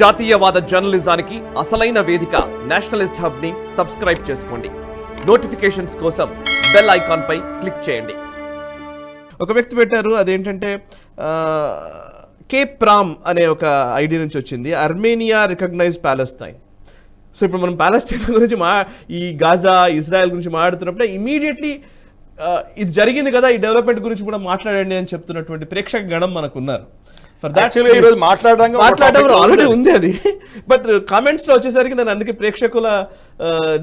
జాతీయవాద జర్నలిజానికి అసలైన వేదిక నేషనలిస్ట్ హబ్ని సబ్స్క్రైబ్ చేసుకోండి. నోటిఫికేషన్స్ కోసం బెల్ ఐకాన్ పై క్లిక్ చేయండి. ఒక వ్యక్తి పెట్టారు అదేంటంటే కే ప్రామ్ అనే ఒక ఐడి నుంచి వచ్చింది అర్మేనియా రికగ్నైజ్ ప్యాలెస్తైన్. సో ఇప్పుడు మనం ప్యాలెస్టైన్ గురించి మా ఈ గాజా ఇజ్రాయెల్ గురించి మాట్లాడుతున్నప్పుడు ఇమీడియట్లీ ఇది జరిగింది కదా ఈ డెవలప్మెంట్ గురించి కూడా మాట్లాడండి అని చెప్తున్నటువంటి ప్రేక్షక గణం మనకు ఉన్నారు ఫర్ Actually, ఈ రోజు మాట్లాడడానికి ఒక మాట్లాడడం ఆల్రెడీ ఉంది. అది బట్ కామెంట్స్లో వచ్చేసరికి నేను అందుకే ప్రేక్షకుల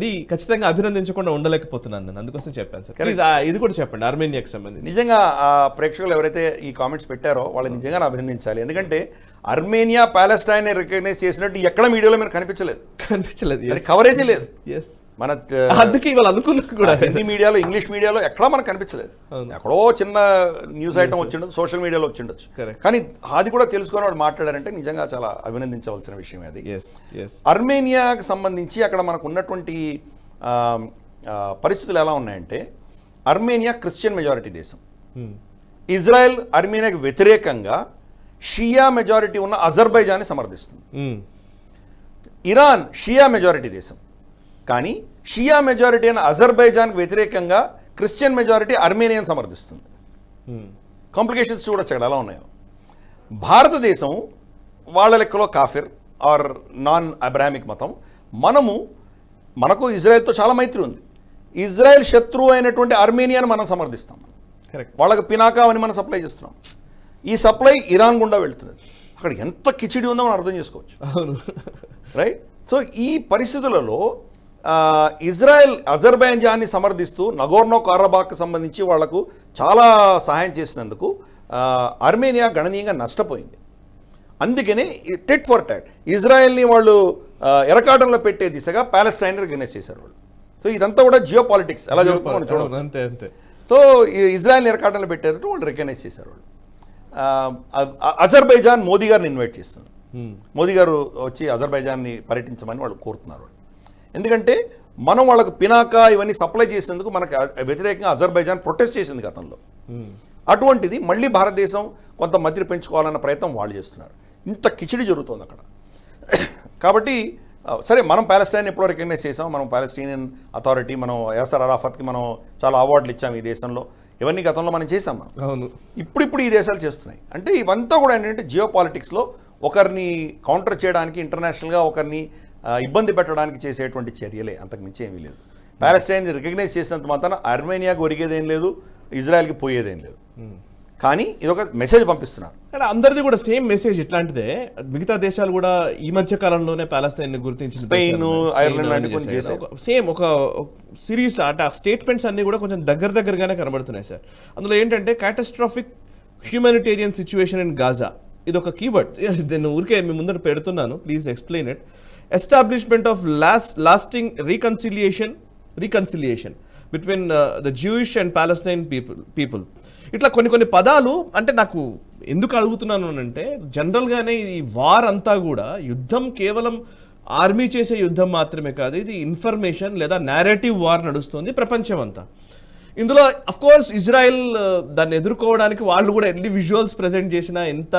ది ఖచ్చితంగా అభినందించకుండా ఉండలేకపోతున్నాను నేను. అందుకోసం చెప్పాను సార్. ప్లీజ్ ఇది కూడా చెప్పండి అర్మేనియాకి సంబంధించి. నిజంగా ఆ ప్రేక్షకులు ఎవరైతే ఈ కామెంట్స్ పెట్టారో వాళ్ళు నిజంగా అభినందించాలి. ఎందుకంటే అర్మేనియా ప్యాలెస్టైన్ రికగ్నైజ్ చేసినట్టు ఎక్కడ మీడియాలో మీరు కనిపించలేదు. కనిపించలేదు కవరేజ్ లేదు. ఎస్ మన అందుకే ఇవాళ అనుకున్నా కూడా. హిందీ మీడియాలో ఇంగ్లీష్ మీడియాలో ఎక్కడా మనకు కనిపించలేదు. ఎక్కడో చిన్న న్యూస్ ఐటమ్ వచ్చిండొచ్చు సోషల్ మీడియాలో వచ్చిండొచ్చు. కానీ అది కూడా తెలుసుకొని వాడు మాట్లాడారంటే నిజంగా చాలా అభినందించవలసిన విషయం అది. అర్మేనియాకి సంబంధించి అక్కడ మనకు ఉన్నటువంటి పరిస్థితులు ఎలా ఉన్నాయంటే అర్మేనియా క్రిస్టియన్ మెజారిటీ దేశం. ఇజ్రాయెల్ అర్మేనియాకి వ్యతిరేకంగా షియా మెజారిటీ ఉన్న అజర్బైజాన్ని సమర్థిస్తుంది. ఇరాన్ షియా మెజారిటీ దేశం. కానీ షియా మెజారిటీ అయిన అజర్బైజాన్కి వ్యతిరేకంగా క్రిస్టియన్ మెజారిటీ అర్మేనియాని సమర్థిస్తుంది. కాంప్లికేషన్స్ చూడొచ్చు అక్కడ ఎలా ఉన్నాయో. భారతదేశం వాళ్ళ లెక్కలో కాఫిర్ ఆర్ నాన్ అబ్రాహమిక్ మతం. మనము మనకు ఇజ్రాయెల్తో చాలా మైత్రి ఉంది. ఇజ్రాయెల్ శత్రువు అయినటువంటి అర్మేనియాని మనం సమర్థిస్తాం. కరెక్ట్ వాళ్ళకి పినాకా అని మనం సప్లై చేస్తున్నాం. ఈ సప్లై ఇరాన్ గుండా వెళ్తుంది అక్కడ ఎంత కిచిడి ఉందో మనం అర్థం చేసుకోవచ్చు. అవును. రైట్ సో ఈ పరిస్థితులలో ఇజ్రాయెల్ అజర్బైజాన్ని సమర్థిస్తూ నగోర్నో కారబాక్ సంబంధించి వాళ్ళకు చాలా సహాయం చేసినందుకు అర్మేనియా గణనీయంగా నష్టపోయింది. అందుకనే టెట్ ఫర్ టాట్. ఇజ్రాయెల్ని వాళ్ళు ఎరకాటంలో పెట్టే దిశగా ప్యాలెస్టైన్ రికగ్నైజ్ చేశారు వాళ్ళు. సో ఇదంతా కూడా జియో పాలిటిక్స్ ఎలా జరుగుతుందో చూడవచ్చు. అంతే అంతే. సో ఇజ్రాయెల్ ఎరకాటంలో పెట్టారంటే వాళ్ళు రికగ్నైజ్ చేశారు వాళ్ళు. అజర్బైజాన్ మోదీ గారిని ఇన్వైట్ చేస్తుంది. మోదీ గారు వచ్చి అజర్బైజాన్ని పర్యటించమని వాళ్ళు కోరుతున్నారు వాళ్ళు. ఎందుకంటే మనం వాళ్ళకు పినాకా ఇవన్నీ సప్లై చేసేందుకు మనకు వ్యతిరేకంగా అజర్బైజాన్ ప్రొటెస్ట్ చేసింది గతంలో. అటువంటిది మళ్ళీ భారతదేశం కొంత మధ్య పెంచుకోవాలన్న ప్రయత్నం వాళ్ళు చేస్తున్నారు. ఇంత కిచిడి జరుగుతోంది అక్కడ. కాబట్టి సరే మనం ప్యాలెస్టైన్ ఎప్పుడో రికగ్నైజ్ చేసాం మనం పాలస్టీనియన్ అథారిటీ మనం యాసర్ అరాఫత్కి మనం చాలా అవార్డులు ఇచ్చాం ఈ దేశంలో. ఇవన్నీ గతంలో మనం చేసాం మనం. అవును. ఇప్పుడిప్పుడు ఈ దేశాలు చేస్తున్నాయి. అంటే ఇవంతా కూడా ఏంటంటే జియో పాలిటిక్స్లో ఒకరిని కౌంటర్ చేయడానికి ఇంటర్నేషనల్గా ఒకరిని ఇబ్బంది పెట్టడానికి చేసేటువంటి చర్యలే. అంతకు మించి ఏమీ లేదు. ప్యాలెస్టైన్ రికగ్నైజ్ చేసినంత మాత్రాన అర్మేనియాకి ఒరిగేదేం లేదు ఇజ్రాయెల్కి పోయేదేం లేదు. కానీ ఇది ఒక మెసేజ్ పంపిస్తున్నారు. కానీ అందరిది కూడా సేమ్ మెసేజ్ ఇట్లాంటిదే మిగతా దేశాలు కూడా ఈ మధ్య కాలంలోనే ప్యాలెస్తైన్ గుర్తించిన స్పెయిన్, ఐర్లాండ్. సేమ్ ఒక సిరీస్ అంటే ఆ స్టేట్మెంట్స్ అన్ని కూడా కొంచెం దగ్గర దగ్గరగానే కనబడుతున్నాయి సార్. అందులో ఏంటంటే catastrophic humanitarian situation in Gaza ఇది ఒక కీవర్డ్ నేను ఊరికే మీ ముందర పెడుతున్నాను. Please explain it establishment of last lasting reconciliation reconciliation between the Jewish and Palestine people people ఇట్లా కొన్ని కొన్ని పదాలు అంటే నాకు ఎందుకు అడుగుతున్నాను అంటే జనరల్గానే ఈ వార్ అంతా కూడా యుద్ధం కేవలం ఆర్మీ చేసే యుద్ధం మాత్రమే కాదు ఇది ఇన్ఫర్మేషన్ లేదా నేరేటివ్ వార్ నడుస్తుంది ప్రపంచం అంతా ఇందులో అఫ్ కోర్స్ ఇజ్రాయెల్ దాన్ని ఎదుర్కోవడానికి వాళ్ళు కూడా ఎన్ని విజువల్స్ ప్రజెంట్ చేసినా ఎంత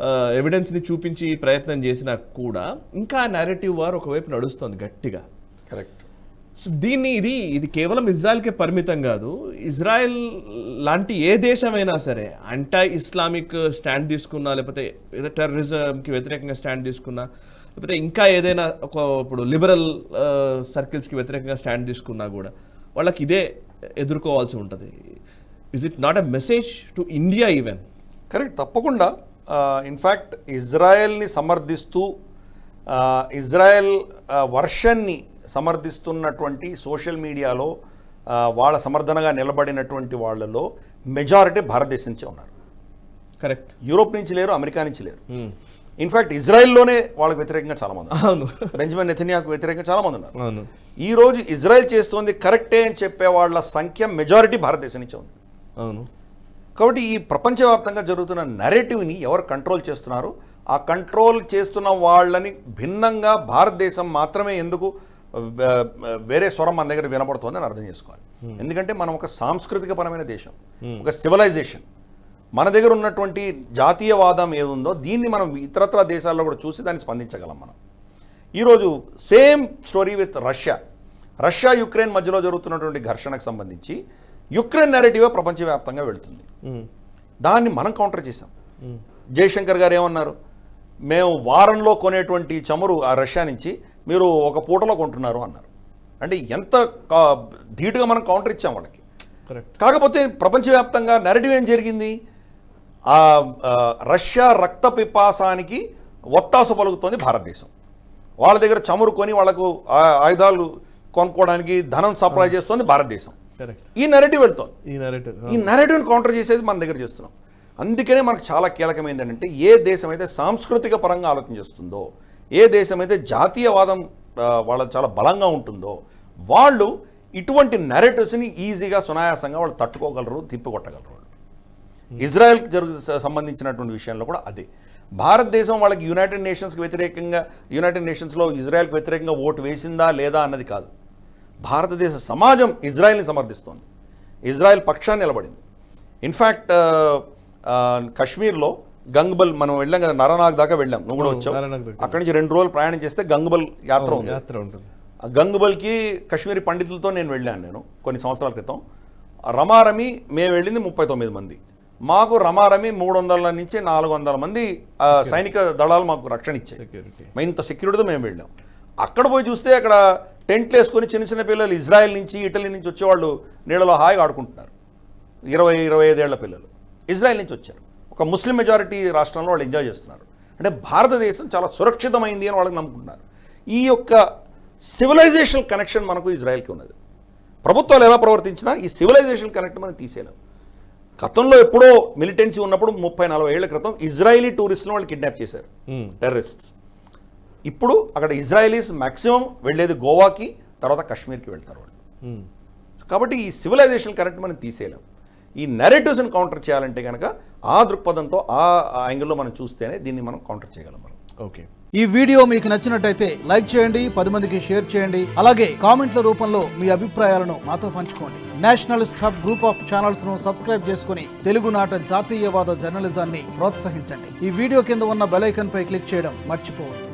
uh, ఎవిడెన్స్ని చూపించి ప్రయత్నం చేసినా కూడా ఇంకా నేరేటివ్ వార్ ఒకవైపు నడుస్తుంది గట్టిగా. కరెక్ట్ సో దీన్ని ఇది ఇది కేవలం ఇజ్రాయెల్కే పరిమితం కాదు. ఇజ్రాయెల్ లాంటి ఏ దేశమైనా సరే అంటా ఇస్లామిక్ స్టాండ్ తీసుకున్నా లేకపోతే ఏదో టెర్రరిజంకి వ్యతిరేకంగా స్టాండ్ తీసుకున్నా లేకపోతే ఇంకా ఏదైనా ఒక ఇప్పుడు లిబరల్ సర్కిల్స్కి వ్యతిరేకంగా స్టాండ్ తీసుకున్నా కూడా వాళ్ళకి ఇదే ఎదుర్కోవాల్సి ఉంటుంది. Is it not a message to India even correct తప్పకుండా. ఇన్ఫ్యాక్ట్ ఇజ్రాయెల్ని సమర్థిస్తూ ఇజ్రాయెల్ వర్షన్ని సమర్థిస్తున్నటువంటి సోషల్ మీడియాలో వాళ్ళ సమర్థనగా నిలబడినటువంటి వాళ్ళలో మెజారిటీ భారతదేశం నుంచే ఉన్నారు. కరెక్ట్. యూరోప్ నుంచి లేరు అమెరికా నుంచి లేరు. ఇన్ఫ్యాక్ట్ ఇజ్రాయెల్లోనే వాళ్ళకి వ్యతిరేకంగా చాలా మంది ఉన్నారు. అవును. బెంజమిన్ నెతన్యాకు వ్యతిరేకంగా చాలా మంది ఉన్నారు. అవును. ఈ రోజు ఇజ్రాయెల్ చేస్తోంది కరెక్టే అని చెప్పే వాళ్ళ సంఖ్య మెజారిటీ భారతదేశం నుంచే ఉంది. అవును. కాబట్టి ఈ ప్రపంచవ్యాప్తంగా జరుగుతున్న నెరేటివ్ని ఎవరు కంట్రోల్ చేస్తున్నారు? ఆ కంట్రోల్ చేస్తున్న వాళ్ళని భిన్నంగా భారతదేశం మాత్రమే ఎందుకు వేరే స్వరం మన దగ్గర వినపడుతోంది అని అర్థం చేసుకోవాలి. ఎందుకంటే మనం ఒక సాంస్కృతిక పరమైన దేశం ఒక సివిలైజేషన్ మన దగ్గర ఉన్నటువంటి జాతీయవాదం ఏముందో దీన్ని మనం ఇతరత్ర దేశాల్లో కూడా చూసి దాన్ని స్పందించగలం మనం. ఈరోజు same story with Russia Russia Ukraine మధ్యలో జరుగుతున్నటువంటి ఘర్షణకు సంబంధించి యుక్రెయిన్ నెరేటివ్ ప్రపంచవ్యాప్తంగా వెళుతుంది. దాన్ని మనం కౌంటర్ చేసాం జయశంకర్ గారు ఏమన్నారు? మేము వారంలో కొనేటువంటి చమురు ఆ రష్యా నుంచి మీరు ఒక పూటలో కొంటున్నారు అన్నారు. అంటే ఎంత ధీటుగా మనం కౌంటర్ ఇచ్చాం వాళ్ళకి. కరెక్ట్ కాకపోతే ప్రపంచవ్యాప్తంగా నెరటివ్ ఏం జరిగింది? ఆ రష్యా రక్త పిపాసానికి ఒత్తాసు పలుకుతోంది భారతదేశం. వాళ్ళ దగ్గర చమురు కొని వాళ్ళకు ఆయుధాలు కొనుక్కోవడానికి ధనం సప్లై చేస్తోంది భారతదేశం. ఈ నెరటివ్ వెళ్తోంది. ఈ నరేటివ్ ఈ నెరేటివ్ని కౌంటర్ చేసేది మన దగ్గర చేస్తున్నాం. అందుకనే మనకు చాలా కీలకమైంది ఏంటంటే ఏ దేశం అయితే సాంస్కృతిక పరంగా ఆలోచన చేస్తుందో ఏ దేశం అయితే జాతీయవాదం వాళ్ళ చాలా బలంగా ఉంటుందో వాళ్ళు ఇటువంటి నెరేటివ్స్ని ఈజీగా సునాయాసంగా వాళ్ళు తట్టుకోగలరు తిప్పికొట్టగలరు వాళ్ళు. ఇజ్రాయెల్కి జరుగు సంబంధించినటువంటి విషయంలో కూడా అదే. భారతదేశం వాళ్ళకి యునైటెడ్ నేషన్స్కి వ్యతిరేకంగా యునైటెడ్ నేషన్స్లో ఇజ్రాయెల్కి వ్యతిరేకంగా ఓటు వేసిందా లేదా అన్నది కాదు. భారతదేశ సమాజం ఇజ్రాయెల్ని సమర్థిస్తోంది. ఇజ్రాయెల్ పక్షాన్ని నిలబడింది. ఇన్ఫ్యాక్ట్ కశ్మీర్లో గంగబల్ మనం వెళ్ళాం కదా నరనాగ్ దాకా వెళ్ళాం. నువ్వు కూడా వచ్చావు. అక్కడి నుంచి రెండు రోజులు ప్రయాణం చేస్తే గంగబల్ యాత్ర ఉంది. యాత్ర ఉంటుంది. ఆ గంగుబల్కి కశ్మీరీ పండితులతో నేను వెళ్ళాను నేను కొన్ని సంవత్సరాల క్రితం. రమారమి మేము వెళ్ళింది ముప్పై తొమ్మిది మంది. మాకు రమారమి మూడు వందల నుంచి నాలుగు వందల మంది ఆ, సైనిక దళాలు మాకు రక్షణ ఇచ్చాయి. ఇంత సెక్యూరిటీతో మేము వెళ్ళాం. అక్కడ పోయి చూస్తే అక్కడ టెంట్లు వేసుకొని చిన్న చిన్న పిల్లలు ఇజ్రాయెల్ నుంచి ఇటలీ నుంచి వచ్చేవాళ్ళు నీళ్ళలో హాయిగా ఆడుకుంటున్నారు. ఇరవై ఇరవై ఐదేళ్ళ పిల్లలు. ఇజ్రాయెల్ నుంచి వచ్చారు. ఒక ముస్లిం మెజారిటీ రాష్ట్రంలో వాళ్ళు ఎంజాయ్ చేస్తున్నారు. అంటే భారతదేశం చాలా సురక్షితమైంది అని వాళ్ళకి నమ్ముకుంటున్నారు. ఈ యొక్క సివిలైజేషన్ కనెక్షన్ మనకు ఇజ్రాయెల్కి ఉన్నది. ప్రభుత్వాలు ఎలా ప్రవర్తించినా ఈ సివిలైజేషన్ కనెక్ట్ మనం తీసేయలేం. గతంలో ఎప్పుడో మిలిటెన్సీ ఉన్నప్పుడు ముప్పై నలభై ఏళ్ళ క్రితం ఇజ్రాయలీ టూరిస్టులను వాళ్ళు కిడ్నాప్ చేశారు. టెర్రరిస్ట్స్ ఇప్పుడు అక్కడ ఇజ్రాయలీస్ మ్యాక్సిమం వెళ్ళేది గోవాకి తర్వాత కాశ్మీర్కి వెళ్తారు వాళ్ళు. కాబట్టి ఈ సివిలైజేషన్ కరెక్ట్ మనం తీసేయలేం. ఈ నెరేటివ్స్ని కౌంటర్ చేయాలంటే కనుక ఆ దృక్పథంతో ఆ యాంగిల్లో మనం చూస్తేనే దీన్ని మనం కౌంటర్ చేయగలం మనం. ఓకే. ఈ వీడియో మీకు నచ్చినట్టయితే లైక్ చేయండి పది మందికి షేర్ చేయండి అలాగే కామెంట్ల రూపంలో మీ అభిప్రాయాలను మాతో పంచుకోండి. నేషనలిస్ట్ హబ్ గ్రూప్ ఆఫ్ ఛానల్స్ను సబ్స్క్రైబ్ చేసుకుని తెలుగునాట జాతీయవాద జర్నలిజాన్ని ప్రోత్సహించండి. ఈ వీడియో కింద ఉన్న బెల్ ఐకాన్ పై క్లిక్ చేయడం మర్చిపోవద్దు.